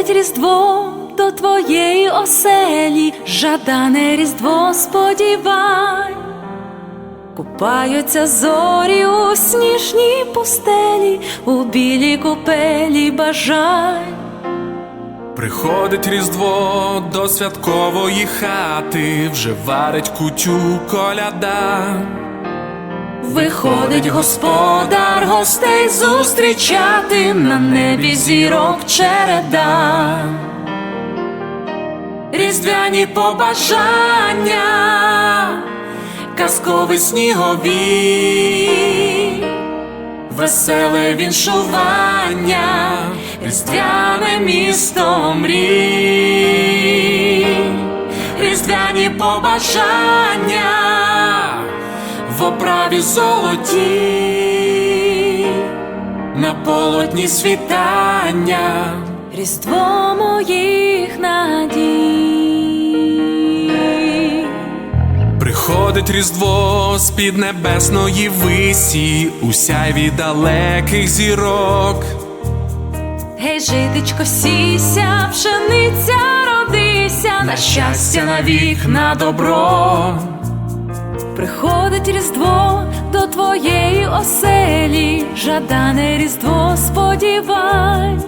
Приходить різдво до твоєї оселі, жадане різдво сподівань. Купаються зорі у сніжній пустелі, у білій купелі бажань. Приходить різдво до святкової хати, вже варить кутю коляда. Виходить господар гостей зустрічати на небі зірок череда. Різдвяні побажання, казковий снігові, веселе віншування, різдвяне місто мрій, різдвяні побажання в оправі золоті, на полотні світання, різдво моїх надій. Приходить різдво з-під небесної висі, у сяйві далеких зірок. Гей, житечко, сійся, пшениця родися, на щастя навік на добро. Приходить різдво до твоєї оселі, жадане різдво сподівань.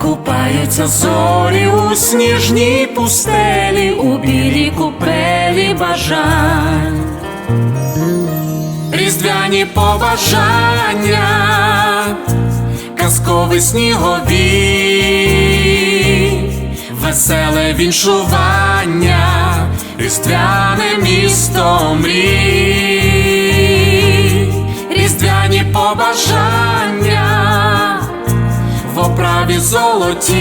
Купаються зорі у сніжній пустелі, у білій купелі бажань. Різдвяні побажання, казковий снігові, веселе віншування, різдвяне місто мрій, різдвяні побажання в оправі золоті,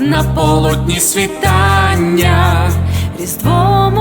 на полотні світання. Різдво